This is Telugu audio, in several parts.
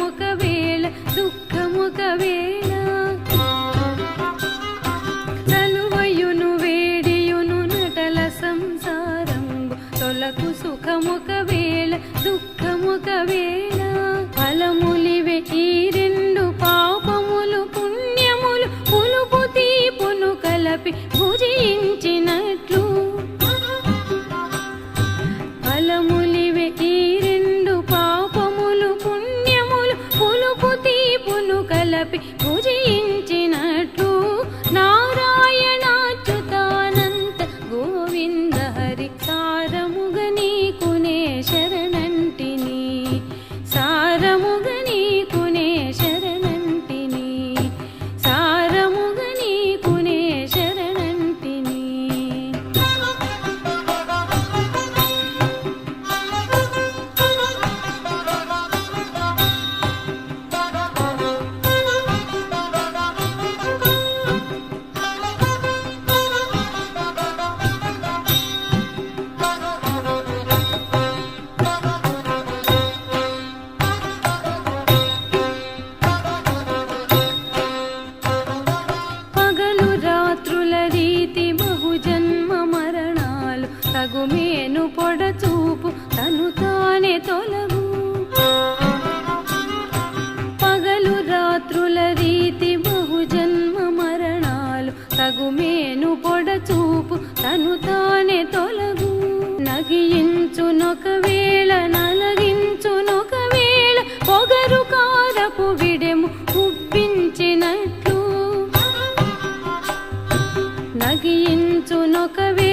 దుఃఖముకవేళ దుఃఖముకవేళ తలువయును వేడియును నటల సంసారంబు తొలకు సుఖముకవేళ దుఃఖముకవేళ ఫలములివే ఈ రెండు పాపములు పుణ్యములు పులుపు తీపును కలపి భుజించినట్టు happy. మేను పొడచూపు తను తానే తొలగు. పగలు రాత్రుల రీతి బహుజన్మ మరణాలు తగు మేను పొడచూపు తను తానే తొలగు నగియించునొకవేళ నలగించునొకవేళ పొగరు కారపు విడెము ఉప్పించినట్లు నగియించునొకవేళ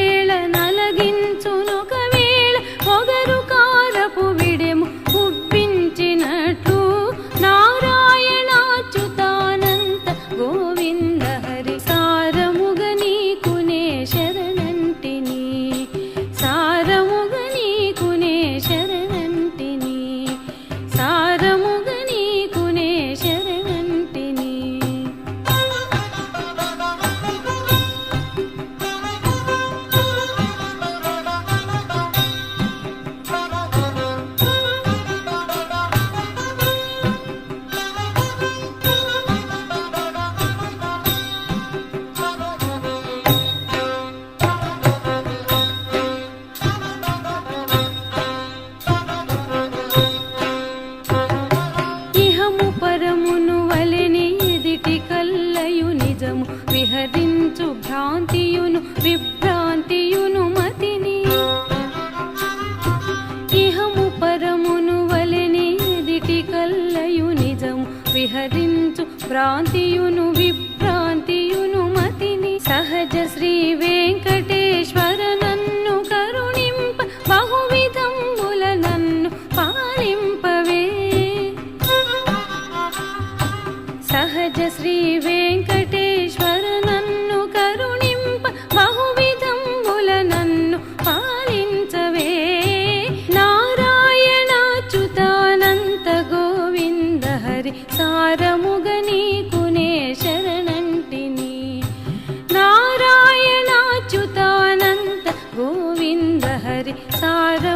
విహరించు భ్రాంతియును విభ్రాంతియును మతిని సహజ శ్రీ వెంకటేశ్వర నన్ను కరుణింప బహువిధముల నన్ను పాలింపవే. సహజ శ్రీ sorry.